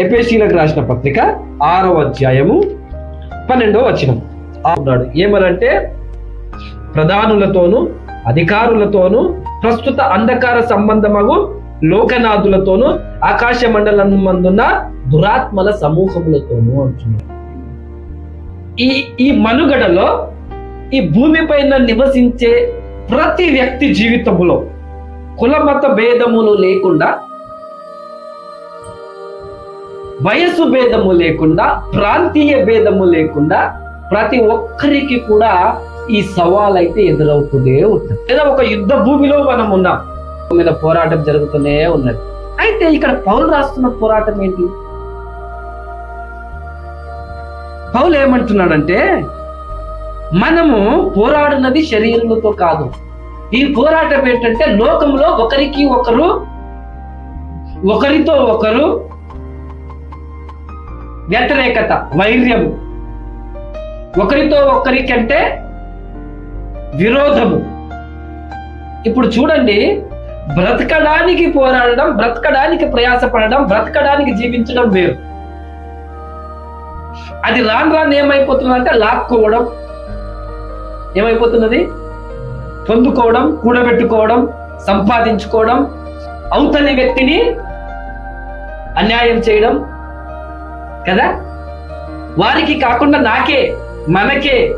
ఎపేసీలకు రాసిన పత్రిక ఆరవ అధ్యాయము పన్నెండవ వచనం. ఉన్నాడు. ఏమనంటే ప్రధానులతోనూ అధికారులతోనూ ప్రస్తుత అంధకార సంబంధమగు లోకనాథులతోనూ ఆకాశ మండలం మందున్న దురాత్మల సమూహములతోనూ అంటున్నాడు. ఈ ఈ మనుగడలో ఈ భూమిపైన నివసించే ప్రతి వ్యక్తి జీవితములో కులమత భేదములు లేకుండా వయసు భేదము లేకుండా ప్రాంతీయ భేదము లేకుండా ప్రతి ఒక్కరికి కూడా ఈ సవాల్ అయితే ఎదురవుతూనే ఉంటుంది. లేదా ఒక యుద్ధ భూమిలో మనం ఉన్నాం. మీద పోరాటం జరుగుతూనే ఉన్నది. అయితే ఇక్కడ పౌలు రాస్తున్న పోరాటం ఏంటి? పౌలు ఏమంటున్నాడంటే మనము పోరాడినది శరీరంతో కాదు. ఈ పోరాటం ఏంటంటే లోకంలో ఒకరికి ఒకరు ఒకరితో ఒకరు వ్యతిరేకత వైర్యము. ఒకరితో ఒకరికంటే విరోధము. ఇప్పుడు చూడండి బ్రతకడానికి పోరాడడం బ్రతకడానికి ప్రయాసపడడం బ్రతకడానికి జీవించడం వేరు. అది రాను రాను ఏమైపోతుందంటే లాక్కోవడం. ఏమైపోతున్నది? పొందుకోవడం కూడబెట్టుకోవడం సంపాదించుకోవడం అవతలి వ్యక్తిని అన్యాయం చేయడం కదా? వారికి కాకుండా నాకే మనకే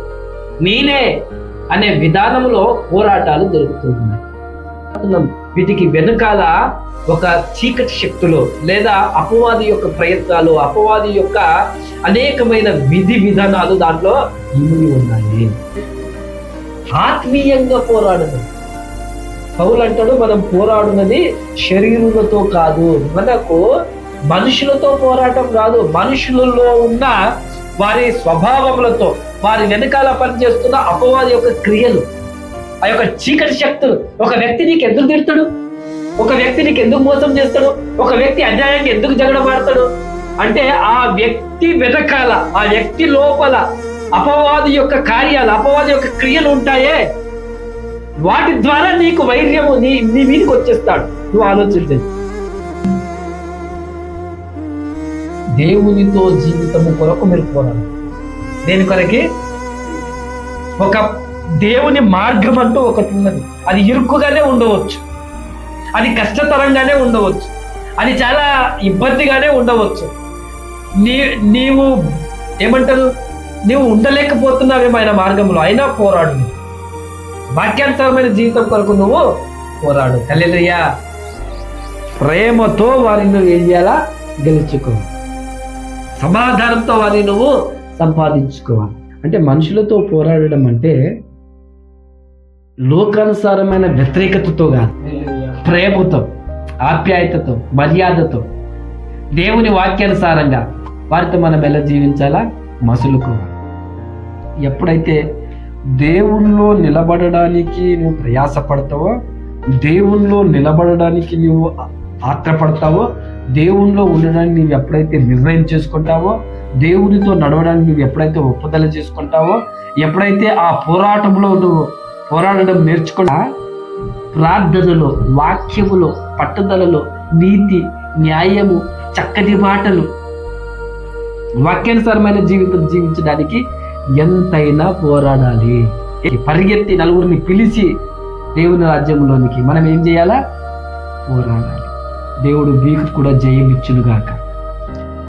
నేనే అనే విధానంలో పోరాటాలు జరుగుతున్నాయి. వీటికి వెనుకాల ఒక చీకటి శక్తులు లేదా అపవాది యొక్క ప్రయత్నాలు అపవాది యొక్క అనేకమైన విధి విధానాలు దాంట్లో ఇమిడి ఉన్నాయి. ఆత్మీయంగా పోరాడదు పౌలు అంటాడు మనం పోరాడున్నది శరీరులతో కాదు మనకు మనుషులతో పోరాటం కాదు మనుషులలో ఉన్న వారి స్వభావములతో వారి వెనకాల పనిచేస్తున్న అపవాది యొక్క క్రియలు ఆ యొక్క చీకటి శక్తులు. ఒక వ్యక్తి నీకు ఎందుకు తిడతాడు? ఒక వ్యక్తి నీకు ఎందుకు మోసం చేస్తాడు? ఒక వ్యక్తి అన్యాయానికి ఎందుకు జగడమాడతాడు అంటే ఆ వ్యక్తి వెనకాల ఆ వ్యక్తి లోపల అపవాది యొక్క కార్యాలు అపవాది యొక్క క్రియలు ఉంటాయే. వాటి ద్వారా నీకు వైర్యము నీ నీ మీదకి వచ్చేస్తాడు. నువ్వు ఆలోచించండి దేవునితో జీవితము కొరకు మీరు పోరాడు దేని కొరకి? ఒక దేవుని మార్గం అంటూ ఒకటి ఉన్నది. అది ఇరుక్కుగానే ఉండవచ్చు. అది కష్టతరంగానే ఉండవచ్చు. అది చాలా ఇబ్బందిగానే ఉండవచ్చు. నీ నీవు ఏమంటారు? నీవు ఉండలేకపోతున్నావేమో ఆయన మార్గంలో. అయినా పోరాడు వాక్యాంతరమైన జీవితం కొరకు నువ్వు పోరాడు. కల్లెలయ్యా ప్రేమతో వారిని ఏం చేయాలా? గెలుచుకో. సమాధానంతో వారిని నువ్వు సంపాదించుకోవాలి. అంటే మనుషులతో పోరాడడం అంటే లోకానుసారమైన వ్యతిరేకతతో కాదు. ప్రేమతో ఆప్యాయతతో మర్యాదతో దేవుని వాక్యానుసారంగా వారితో మనం ఎలా జీవించాలా? మసులుకోవాలి. ఎప్పుడైతే దేవుల్లో నిలబడడానికి నువ్వు ప్రయాసపడతావో దేవుల్లో నిలబడడానికి నువ్వు ఆత్రపడతావో దేవునిలో ఉండడానికి నువ్వు ఎప్పుడైతే నిర్ణయం చేసుకుంటావో దేవునితో నడవడానికి నువ్వు ఎప్పుడైతే ఒప్పుదల చేసుకుంటావో ఎప్పుడైతే ఆ పోరాటంలో నువ్వు పోరాడడం నేర్చుకుంటా ప్రార్థనలో వాక్యములో పట్టుదలలో నీతి న్యాయము చక్కటి మాటలు వాక్యానుసారమైన జీవితం జీవించడానికి ఎంతైనా పోరాడాలి. పరిగెత్తి నలుగురిని పిలిచి దేవుని రాజ్యంలోనికి మనం ఏం చేయాలా? పోరాడాలి. దేవుడు మీకు కూడా జయం ఇచ్చునుగాక